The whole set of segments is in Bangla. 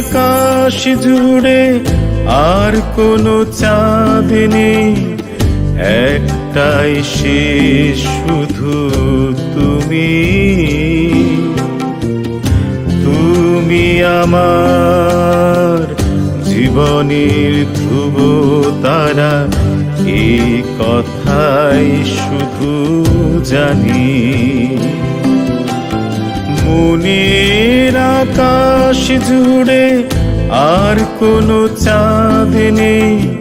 আকাশ জুড়ে আর কোনো চাঁদ নেই। একটাই সে শুধু তুমি। তুমি আমার জীবনের ধ্রুব তারা এই কথাই শুধু জানি। মনের আকাশ জুড়ে আর কোনো চাঁদ নেই।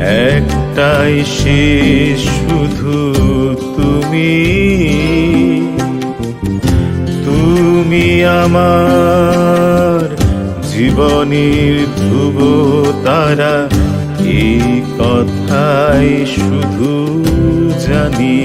একটাই সে শুধু তুমি। তুমি আমার জীবনের ধ্রুব তারা, এই কথাই শুধু জানি।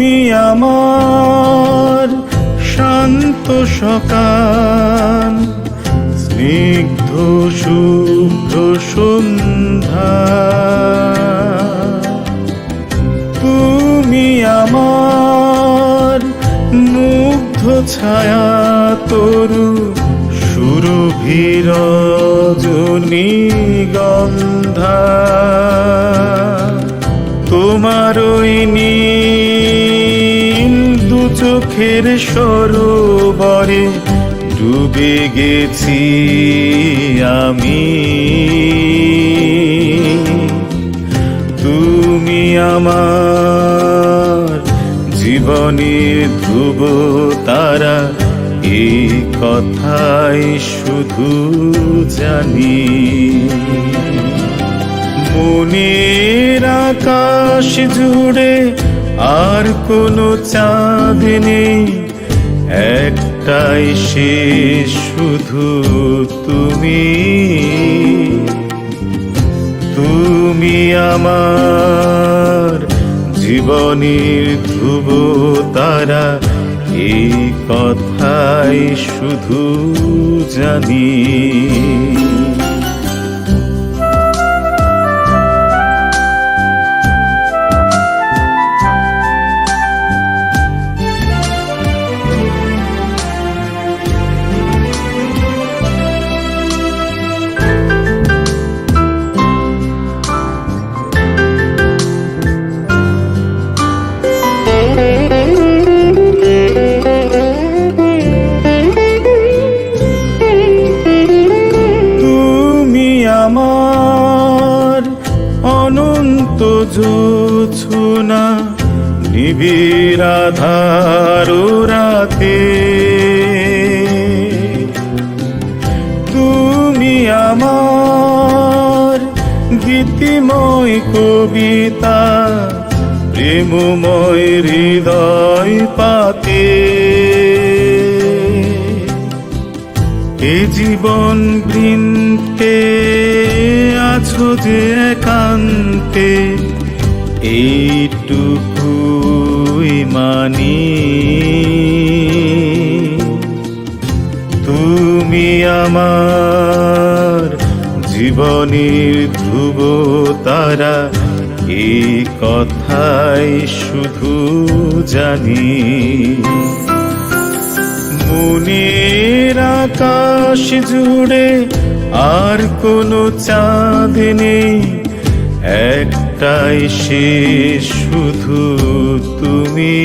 তুমি আমার শান্ত সকাল, স্নিগ্ধ শুভ্র সন্ধ্যা। তুমি আমার মুগ্ধ ছায়া তরু সুরভির গন্ধা। তোমার ওই চোখের সরোবরে ডুবে গেছি আমি। তুমি আমার জীবনের ধ্রুব তারা এই কথাই শুধু জানি। মনের আকাশ জুড়ে আর কোনো চাঁদ নেই। একটাই সে শুধু তুমি। তুমি আমার জীবনের ধ্রুব তারা, এই কথাই শুধু জানি। অনন্ত জোছনা নিবিড় আধার রাতে। তুমি আমার গীতিময় কবিতা প্রেমময় হৃদয় পাতে। এ জীবন যে একান্তে, এইটুকুই মানি। তুমি আমার জীবনের ধ্রুব তারা, এই কথাই শুধু জানি। মনের আকাশ জুড়ে আর কোনো চাঁদ নেই। একটাই সে শুধু তুমি।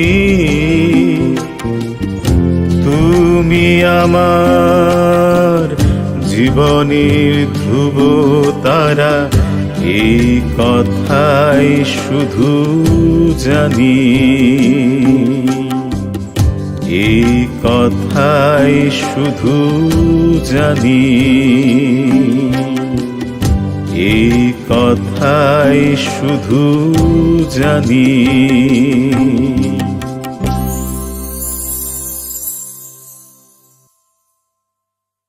তুমি আমার জীবনের ধ্রুব তারা, এই কথাই শুধু জানি। কথাই শুধু জানি। এই কথাই শুধু জানি।